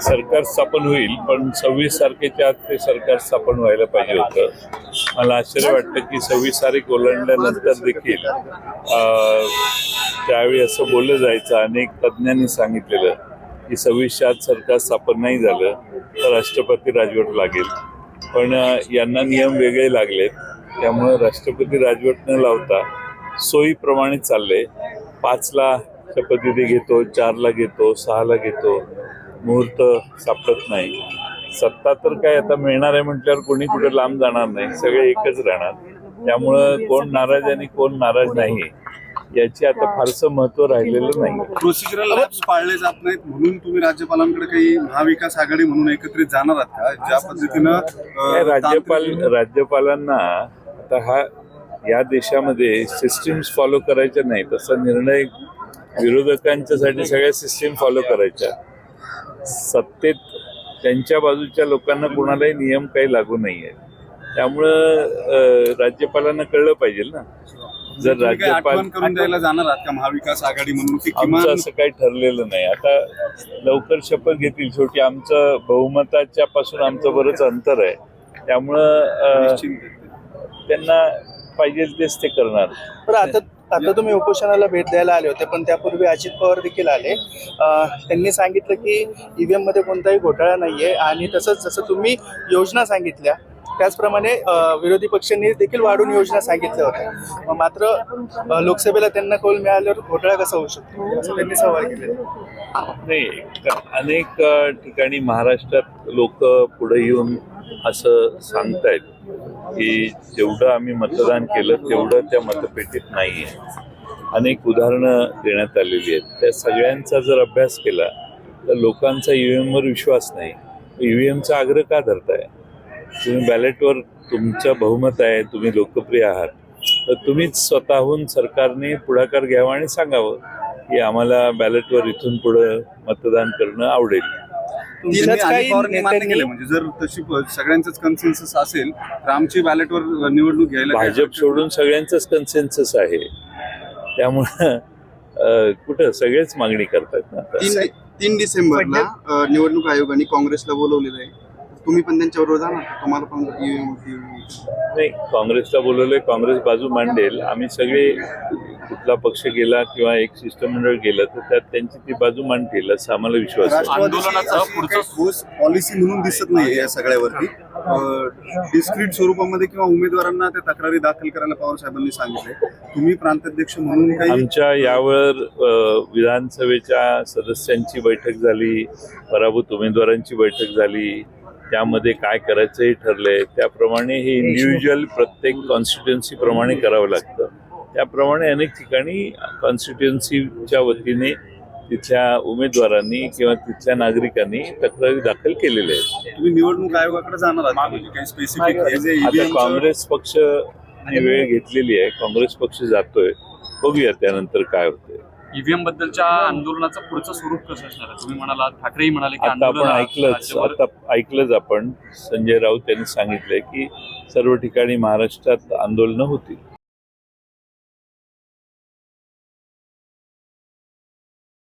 सरकार स्थापन होईल पण सव्वीस तारखेच्या आत ते सरकार स्थापन व्हायला पाहिजे होतं. मला आश्चर्य वाटतं की सव्वीस तारीख ओलांडल्यानंतर देखील त्यावेळी असं बोललं जायचं अनेक तज्ज्ञांनी सांगितलेलं की सव्वीसच्या आत सरकार स्थापन नाही झालं तर राष्ट्रपती राजवट लागेल. पण यांना नियम वेगळे लागलेत. त्यामुळे राष्ट्रपती राजवट न लावता सोयीप्रमाणे चालले पाचला शपथविधी घेतो चारला घेतो सहाला घेतो. मुहूर्त सापडत नाही. सत्ता तर काय आता मिळणार आहे म्हटल्यावर कोणी कुठे लांब जाणार नाही. सगळे एकच राहणार. त्यामुळं कोण नाराज आणि कोण नाराज नाही याची आता फारसं महत्त्व राहिलेलं नाही. प्रोसिजरल पाळले जात नाहीत म्हणून तुम्ही राज्यपालांकडे काही महाविकास आघाडी म्हणून एकत्रित जाणार आहात का? ज्या पद्धतीनं राज्यपाल राज्यपालांना आता हा या देशामध्ये सिस्टीम्स फॉलो करायच्या नाही. तसा निर्णय विरोधकांच्यासाठी सगळ्या सिस्टीम फॉलो करायच्या. सत्तेत त्यांच्या बाजूच्या लोकांना कोणालाही नियम काही लागू नाही आहे त्यामुळं राज्यपालांना कळलं पाहिजे ना. जर राज्यपाल करून द्यायला जाणार आहात का? महाविकास आघाडी म्हणून असं काही ठरलेलं नाही. आता लवकर शपथ घेतील शेवटी. आमचं बहुमताच्या पासून आमचं बरंच अंतर आहे. त्यामुळं. त्यांना पाहिजे तेच ते करणार. पण आता आता तुम्ही उपोषणाला भेट द्यायला आले होते पण त्यापूर्वी अजित पवार देखील आले. त्यांनी सांगितलं की ईव्हीएममध्ये कोणताही घोटाळा नाहीये आणि तसंच जसं तुम्ही योजना सांगितल्या त्याचप्रमाणे विरोधी पक्षांनी देखील वाढून योजना सांगितल्या होत्या. मात्र लोकसभेला त्यांना कौल मिळाल्यावर घोटाळा कसा होऊ शकतो? असं त्यांनी सवाल केले. नाही अनेक ठिकाणी महाराष्ट्रात लोक पुढे येऊन असं सांगतायत. की जेवढं आम्ही मतदान केलं तेवढं त्या मतपेटीत नाही आहे अनेक उदाहरणं देण्यात आलेली आहेत. त्या सगळ्यांचा जर अभ्यास केला तर लोकांचा यू एमवर विश्वास नाही. ईव्हीएमचा आग्रह का धरताय? तुम्ही बॅलेटवर तुमचं बहुमत आहे तुम्ही लोकप्रिय आहात. तर तुम्हीच स्वतःहून सरकारने पुढाकार घ्यावा आणि सांगावं की आम्हाला बॅलेटवर इथून पुढं मतदान करणं आवडेल. तीनच काही केलं. म्हणजे जर तशी सगळ्यांचंच कन्सेन्सस असेल तर आमची बॅलेटवर निवडणूक घ्यायला भाजप सोडून सगळ्यांचंच कन्सेन्सस आहे. त्यामुळं कुठं सगळेच मागणी करतात ना. तीन तीन डिसेंबरला निवडणूक आयोगाने काँग्रेसला बोलवलेलं आहे. तुम्ही पण त्यांच्याबरोबर जाणार? तुम्हाला पण नाही काँग्रेसला बोलवलंय काँग्रेस बाजू मांडेल. आम्ही सगळे कुठला पक्ष गेला किंवा एक शिष्टमंडळ गेलं तर त्यात त्यांची ती बाजू मांडतील असं आम्हाला विश्वास आहे. आंदोलनाचा पॉलिसी म्हणून दिसत नाही या सगळ्यावरती. डिस्क्रीट स्वरूपामध्ये किंवा उमेदवारांना त्या तक्रारी दाखल करायला पवार साहेबांनी सांगितले तुम्ही प्रांताध्यक्ष म्हणून काही आमच्या यावर विधानसभेच्या सदस्यांची बैठक झाली पराभूत उमेदवारांची बैठक झाली. त्यामध्ये काय करायचं हे ठरलंय त्याप्रमाणे हे इंडिव्हिज्युअल प्रत्येक कॉन्स्टिट्युन्सी प्रमाणे करावं लागतं. त्याप्रमाणे अनेक ठिकाणी कॉन्स्टिट्युन्सीच्या वतीने तिथल्या उमेदवारांनी किंवा तिथल्या नागरिकांनी तक्रारी दाखल केलेल्या आहेत. तुम्ही निवडणूक आयोगाकडे जाणार आहात. का? काही स्पेसिफिक जे आता काँग्रेस पक्ष वेळ घेतलेली आहे. काँग्रेस पक्ष जातोय. बघूया त्यानंतर काय होतंय. ईव्हीएम बद्दलच्या आंदोलनाचं पुढचं स्वरूप कसं असणार आहे? तुम्ही म्हणाला ठाकरेही म्हणाले की आता आपण आंदोलन ऐकलंच आता ऐकलंच आपण. संजय राऊत यांनी सांगितलंय की सर्व ठिकाणी महाराष्ट्रात आंदोलनं होतील.